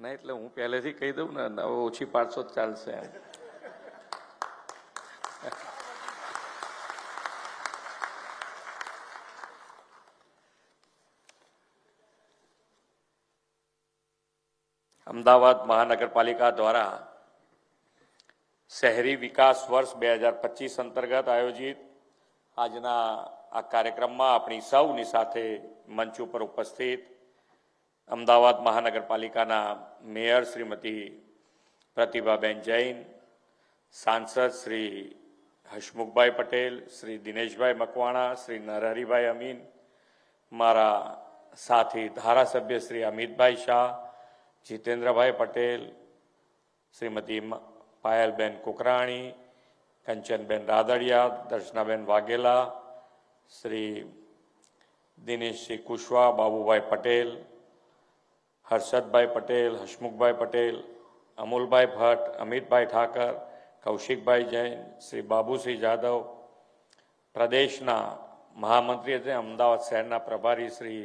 ના, એટલે હું પહેલેથી કહી દઉં ને ઓછી પાંચસો જ ચાલશે એમ. અમદાવાદ મહાનગરપાલિકા દ્વારા શહેરી વિકાસ વર્ષ બે હજાર પચીસ અંતર્ગત આયોજિત આજના આ કાર્યક્રમમાં આપણી સૌની સાથે મંચ ઉપર ઉપસ્થિત અમદાવાદ મહાનગરપાલિકાના મેયર શ્રીમતી પ્રતિભાબેન જૈન, સાંસદ શ્રી હસમુખભાઈ પટેલ, શ્રી દિનેશભાઈ મકવાણા, શ્રી નરહરિભાઈ અમીન, મારા સાથી ધારાસભ્ય શ્રી અમિતભાઈ શાહ, જીતેન્દ્રભાઈ પટેલ, શ્રીમતી પાયલબેન કુકરાણી, કંચનબેન રાદડિયા, દર્શનાબેન વાઘેલા, શ્રી દિનેશસિંહ કુશવા બાબુભાઈ પટેલ હર્ષદભાઈ પટેલ હસમુખભાઈ પટેલ, અમુલભાઈ ભટ્ટ, અમિતભાઈ ઠાકર, કૌશિકભાઈ જૈન, શ્રી બાબુસિંહ જાદવ, પ્રદેશના મહામંત્રી અને અમદાવાદ શહેરના પ્રભારી શ્રી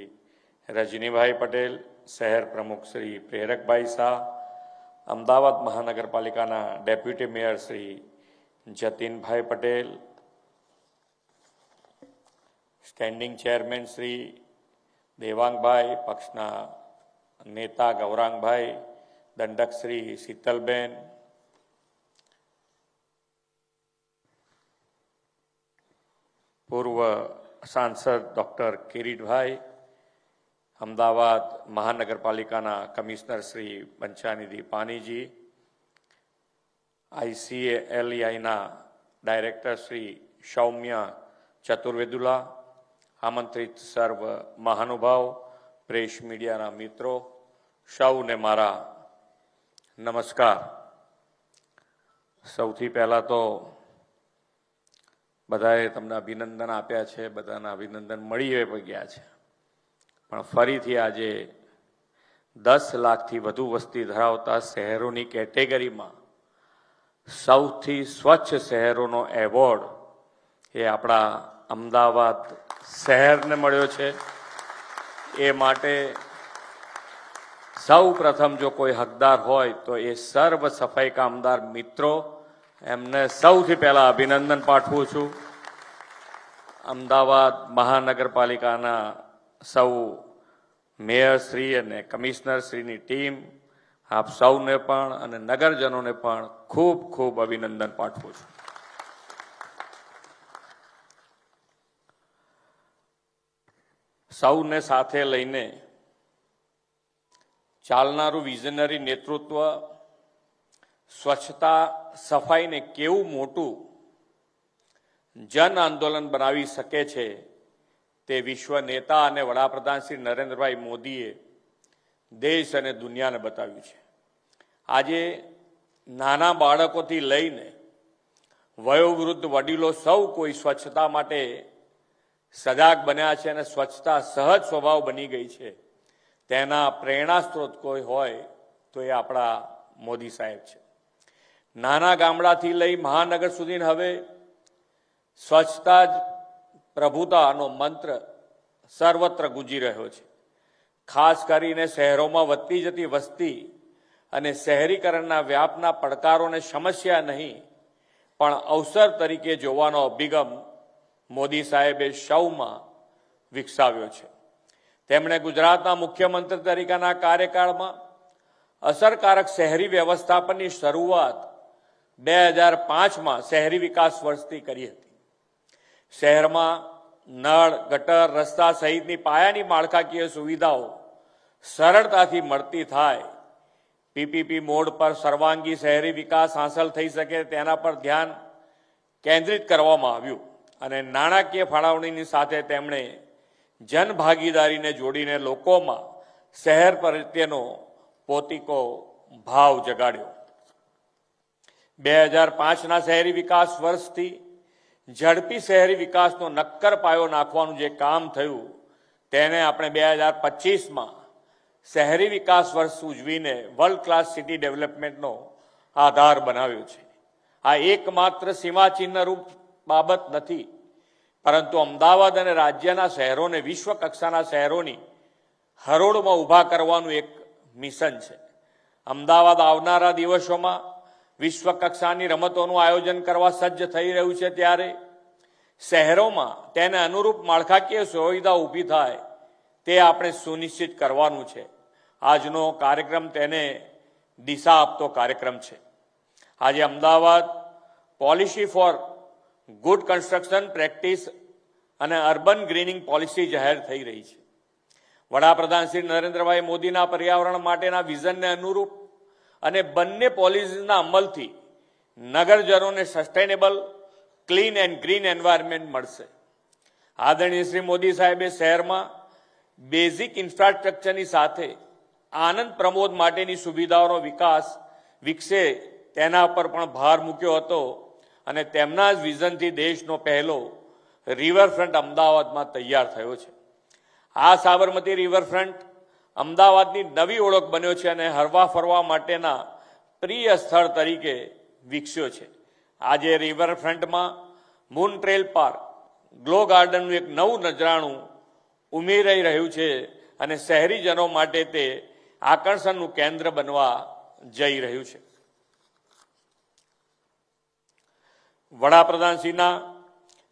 રજનીભાઈ પટેલ, શહેર પ્રમુખ શ્રી પ્રેરકભાઈ શાહ, અમદાવાદ મહાનગરપાલિકાના ડેપ્યુટી મેયર શ્રી જતીનભાઈ પટેલ, સ્ટેન્ડિંગ ચેરમેન શ્રી દેવાંગભાઈ, પક્ષના નેતા ગૌરાંગભાઈ દંડક શ્રી શીતલબેન પૂર્વ સાંસદ ડોક્ટર કિરીટભાઈ અમદાવાદ મહાનગરપાલિકાના કમિશનર શ્રી પંચાનિધિ પાનીજી આઈસીએલઆઈના ડાયરેક્ટર શ્રી સૌમ્ય ચતુર્વેદુલા આમંત્રિત સર્વ મહાનુભાવ પ્રેસ મીડિયાના મિત્રો સૌને મારા નમસ્કાર. સૌથી પહેલા તો બધાએ તમને અભિનંદન આપ્યા છે, બધાના અભિનંદન મળી ગયા છે. પણ ફરીથી આજે દસ લાખથી વધુ વસ્તી ધરાવતા શહેરોની કેટેગરીમાં સૌથી સ્વચ્છ શહેરોનો એવોર્ડ એ આપણા અમદાવાદ શહેરને મળ્યો છે. એ માટે સૌ પ્રથમ જો કોઈ હકદાર હોય તો એ સર્વ સફાઈ કામદાર મિત્રો, એમને સૌથી પહેલા અભિનંદન પાઠવું છું. અમદાવાદ મહાનગરપાલિકાના સૌ મેયરશ્રી અને કમિશનરશ્રીની ટીમ, આપ સૌને પણ અને નગરજનોને પણ ખૂબ ખૂબ અભિનંદન પાઠવું છું. સૌને સાથે લઈને ચાલનારું વિઝનરી નેતૃત્વ, સ્વચ્છતા, સફાઈને કેવું મોટું જન આંદોલન બનાવી શકે છે તે વિશ્વ નેતા અને વડાપ્રધાન શ્રી નરેન્દ્રભાઈ મોદીએ દેશ અને દુનિયાને બતાવ્યું છે. આજે નાના બાળકોથી લઈને વયોવૃદ્ધ વડીલો સૌ કોઈ સ્વચ્છતા માટે સજાગ બન્યા છે અને સ્વચ્છતા સહજ સ્વભાવ બની ગઈ છે. તેના પ્રેરણા સ્ત્રોત કોઈ હોય તો એ આપણા મોદી સાહેબ છે. નાના ગામડાથી લઈ મહાનગર સુધી હવે સ્વચ્છતા જ પ્રભુતાનો મંત્ર સર્વત્ર ગુંજી રહ્યો છે. ખાસ કરીને શહેરોમાં વધતી જતી વસ્તી અને શહેરીકરણના વ્યાપના પડકારોને સમસ્યા નહીં, પણ અવસર તરીકે જોવાનો અભિગમ મોદી સાહેબે સૌમાં વિકસાવ્યો છે. તેમણે ગુજરાતના મુખ્યમંત્રી તરીકેના કાર્યકાળમાં અસરકારક શહેરી વ્યવસ્થાપનની શરૂઆત બે હજાર પાંચમાં શહેરી વિકાસ વર્ષથી કરી હતી. શહેરમાં નળ, ગટર, રસ્તા સહિતની પાયાની માળખાકીય સુવિધાઓ સરળતાથી મળતી થાય. પીપીપી મોડ પર સર્વાંગી શહેરી વિકાસ હાંસલ થઈ શકે તેના પર ધ્યાન કેન્દ્રિત કરવામાં આવ્યું અને નાણાકીય ફાળવણીની સાથે તેમણે જનભાગીદારીને જોડીને લોકોમાં શહેર પ્રત્યેનો પોતિકો ભાવ જગાડ્યો. બે હજાર પાંચના શહેરી વિકાસ વર્ષથી ઝડપી શહેરી વિકાસનો નક્કર પાયો નાખવાનું જે કામ થયું, તેને આપણે બે હજાર પચીસમાં શહેરી વિકાસ વર્ષ ઉજવીને વર્લ્ડ ક્લાસ સિટી ડેવલપમેન્ટનો આધાર બનાવ્યો છે. આ એકમાત્ર સીમાચિહ્ન રૂપ બાબત નથી. પરંતુ અમદાવાદ અને રાજ્યના શહેરોને વિશ્વ કક્ષાના શહેરોની હરોળમાં ઊભા કરવાનું એક મિશન છે. અમદાવાદ આવનારા દિવસોમાં વિશ્વ કક્ષાની રમતોનું આયોજન કરવા સજ્જ થઈ રહ્યું છે ત્યારે શહેરોમાં તેને અનુરૂપ માળખાકીય સુવિધા ઊભી થાય તે આપણે સુનિશ્ચિત કરવાનું છે. આજનો કાર્યક્રમ તેને દિશા આપતો કાર્યક્રમ છે. આજે Ahmedabad policy for good construction practice અને અર્બન ગ્રીનિંગ પોલિસી જાહેર થઈ રહી છે. વડાપ્રધાન શ્રી નરેન્દ્રભાઈ મોદીના પર્યાવરણ માટેના વિઝનને અનુરૂપ અને બંને પોલિસીના અમલથી નગરજનોને sustainable clean and green environment મળશે. આદરણીય શ્રી મોદી સાહેબે શહેરમાં બેઝિક ઇન્ફ્રાસ્ટ્રક્ચરની સાથે આનંદ પ્રમોદ માટેની સુવિધાઓનો વિકાસ વિકસે તેના પર પણ ભાર મૂક્યો હતો. અને તેમના જ વિઝનથી દેશનો પહેલો રિવરફ્રન્ટ અમદાવાદમાં તૈયાર થયો છે. આ સાબરમતી રિવરફ્રન્ટ અમદાવાદની નવી ઓળખ બન્યો છે અને હરવા ફરવા માટેના પ્રિય સ્થળ તરીકે વિકસ્યો છે. આજે રિવરફ્રન્ટમાં મૂન ટ્રેલ પાર્ક ગ્લો ગાર્ડનનું એક નવું નજરાણું ઉમેરાઈ રહ્યું છે અને શહેરીજનો માટે તે આકર્ષણનું કેન્દ્ર બનવા જઈ રહ્યું છે. વડાપ્રધાનશ્રીના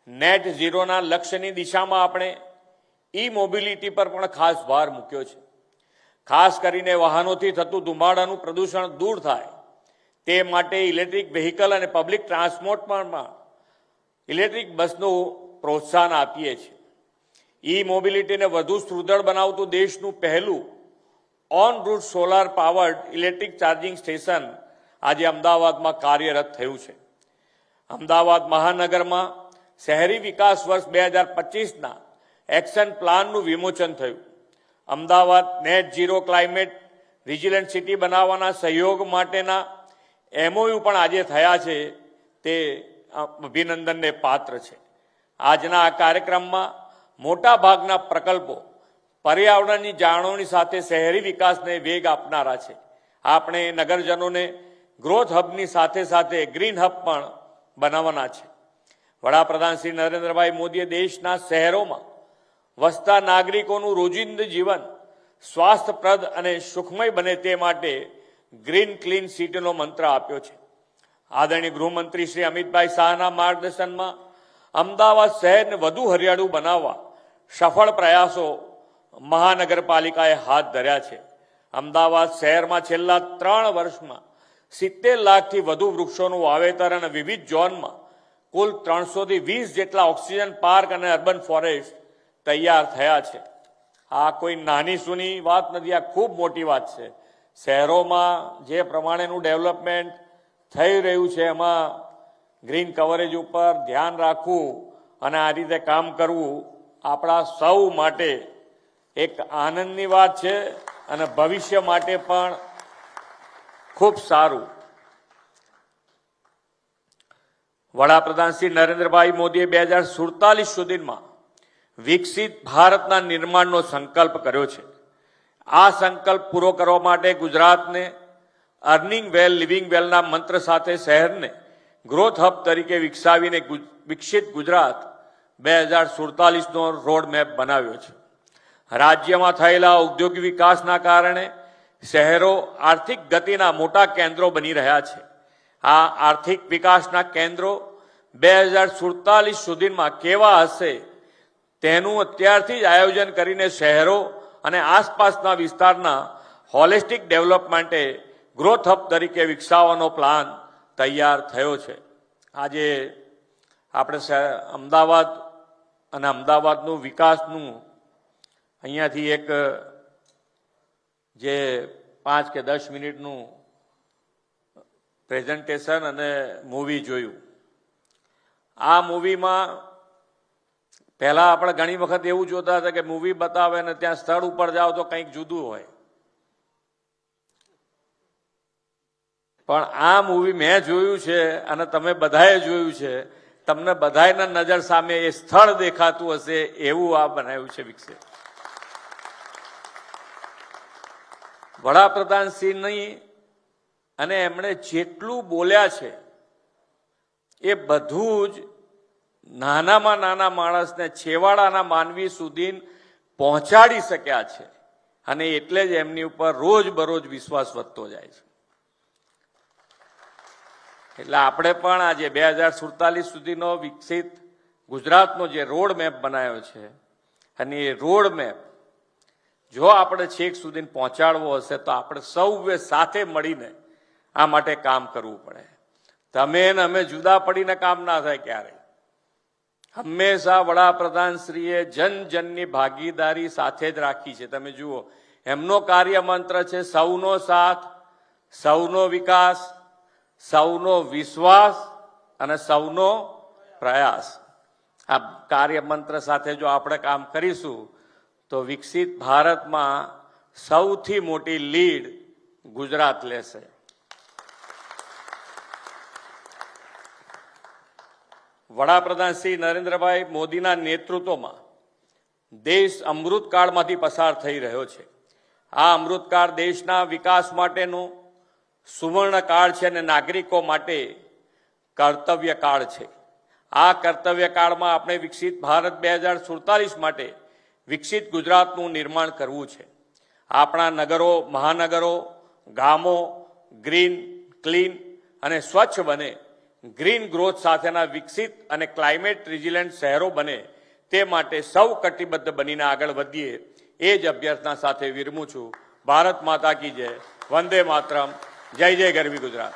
નેટ ઝીરોના લક્ષ્યની દિશામાં આપણે ઈ મોબિલિટી પર પણ ખાસ ભાર મૂક્યો છે. ખાસ કરીને વાહનોથી થતું ધુમાડાનું પ્રદૂષણ દૂર થાય તે માટે ઇલેક્ટ્રિક વ્હીકલ અને પબ્લિક ટ્રાન્સપોર્ટમાં ઇલેક્ટ્રિક બસનું પ્રોત્સાહન આપીએ છીએ. ઈ મોબિલિટીને વધુ સુદૃઢ બનાવતું દેશનું પહેલું on route solar powered electric charging station આજે અમદાવાદમાં કાર્યરત થયું છે. અમદાવાદ મહાનગરમાં શહેરી વિકાસ વર્ષ બે હજાર પચીસના એક્શન પ્લાનનું વિમોચન થયું. Ahmedabad net zero climate resilient city બનાવવાના સહયોગ માટેના એમઓયુ પણ આજે થયા છે તે અભિનંદનને પાત્ર છે. આજના આ કાર્યક્રમમાં મોટા ભાગના પ્રકલ્પો પર્યાવરણની જાળવણી સાથે શહેરી વિકાસને વેગ આપનારા છે. આપણે નગરજનોને ગ્રોથ હબની સાથે સાથે ગ્રીન હબ પણ બનાવવાના છે. વડાપ્રધાન શ્રી નરેન્દ્રભાઈ મોદીએ દેશના શહેરોમાં વસતા નાગરિકોનું રોજિંદુ જીવન સ્વાસ્થ્યપ્રદ અને સુખમય બને તે માટે ગ્રીન ક્લીન સિટીનો મંત્ર આપ્યો છે. આદરણીય ગૃહમંત્રી શ્રી અમિતભાઈ શાહના માર્ગદર્શનમાં અમદાવાદ શહેરને વધુ હરિયાળું બનાવવા સફળ પ્રયાસો મહાનગરપાલિકાએ હાથ ધર્યા છે. અમદાવાદ શહેરમાં છેલ્લા ત્રણ વર્ષમાં સિત્તેર લાખથી વધુ વૃક્ષોનું વાવેતર અને વિવિધ ઝોનમાં કુલ ત્રણસોથી વીસ જેટલા ઓક્સિજન પાર્ક અને અર્બન ફોરેસ્ટ તૈયાર થયા છે. આ કોઈ નાની સૂની વાત નથી, આ ખૂબ મોટી વાત છે. શહેરોમાં જે પ્રમાણેનું ડેવલપમેન્ટ થઈ રહ્યું છે, એમાં ગ્રીન કવરેજ ઉપર ધ્યાન રાખવું અને આ રીતે કામ કરવું આપણા સૌ માટે એક આનંદની વાત છે અને ભવિષ્ય માટે પણ ખૂબ સારું. વડાપ્રધાન શ્રી નરેન્દ્રભાઈ મોદીએ બે હજાર સુડતાલીસ સુધીમાં વિકસિત ભારતના નિર્માણનો સંકલ્પ કર્યો છે. આ સંકલ્પ પૂરો કરવા માટે ગુજરાતને અર્નિંગ વેલ, લિવિંગ વેલના મંત્ર સાથે શહેરને ગ્રોથ હબ તરીકે વિકસાવીને વિકસિત ગુજરાત બે હજાર સુડતાલીસનો રોડ મેપ બનાવ્યો છે. રાજ્યમાં થયેલા ઔદ્યોગિક વિકાસના કારણે શહેરો આર્થિક ગતિના મોટા કેન્દ્રો બની રહ્યા છે. આ આર્થિક વિકાસના કેન્દ્રો બે હજાર સુડતાલીસ સુધીમાં કેવા હશે તેનું અત્યારથી જ આયોજન કરીને શહેરો અને આસપાસના વિસ્તારના હોલિસ્ટિક ડેવલપમેન્ટે ગ્રોથ હબ તરીકે વિકસાવવાનો પ્લાન તૈયાર થયો છે. આજે આપણે અમદાવાદ અને અમદાવાદનું વિકાસનું અહીંયાથી એક જે પાંચ કે દસ મિનિટનું પ્રેઝન્ટેશન અને મૂવી જોયું. આ મૂવીમાં પહેલાં આપણે ઘણી વખત એવું જોતા હતા કે મૂવી બતાવે ને ત્યાં સ્થળ ઉપર જાઓ તો કંઈક જુદું હોય. પણ આ મૂવી મેં જોયું છે અને તમે બધાએ જોયું છે. તમને બધાયના નજર સામે એ સ્થળ દેખાતું હશે એવું આ બનાવ્યું છે વિકસિત. વડાપ્રધાનશ્રીની અને એમણે જેટલું બોલ્યા છે, એ બધું જ નાનામાં નાના માણસને છેવાડાના માનવી સુધી પહોંચાડી શક્યા છે. અને એટલે જ એમની ઉપર રોજ બરોજ વિશ્વાસ વધતો જાય છે. એટલે આપણે પણ આજે બે હજાર સુડતાલીસ સુધીનો વિકસિત ગુજરાતનો જે રોડ મેપ બનાવ્યો છે, અને એ રોડ મેપ જો આપણે છેક સુધી પહોંચાડવો હશે, તો આપણે સૌએ સાથે મળીને આ માટે કામ કરવું પડે. તમે ને અમે જુદા પડીને કામ ના થાય ક્યારેય. હંમેશા વડાપ્રધાન શ્રીએ જન જનની ભાગીદારી સાથે જ રાખી છે. તમે જુઓ, એમનો કાર્ય મંત્ર છે સૌનો સાથ, સૌનો વિકાસ, સૌનો વિશ્વાસ અને સૌનો પ્રયાસ. આ કાર્ય મંત્ર સાથે જો આપણે કામ કરીશું તો વિકસિત ભારતમાં સૌથી મોટી લીડ ગુજરાત લેશે. વડાપ્રધાન શ્રી નરેન્દ્રભાઈ મોદીના નેતૃત્વમાં દેશ અમૃતકાળમાંથી પસાર થઈ રહ્યો છે. આ અમૃતકાળ દેશના વિકાસ માટેનું સુવર્ણકાળ છે અને નાગરિકો માટે કર્તવ્યકાળ છે. આ કર્તવ્યકાળમાં આપણે વિકસિત ભારત બે હજાર સુડતાલીસ માટે વિકસિત ગુજરાતનું નિર્માણ કરવું છે. આપણા નગરો, મહાનગરો, ગામો ગ્રીન, ક્લીન અને સ્વચ્છ બને. ગ્રીન ગ્રોથ સાથેના વિકસિત અને ક્લાઇમેટ રિઝિલન્ટ શહેરો બને. તે માટે સૌ કટિબદ્ધ બનીને આગળ વધીએ એ જ અભ્યર્થના સાથે વિરમું છું. ભારત માતા કી જય. વંદે માતરમ. જય જય ગરવી ગુજરાત.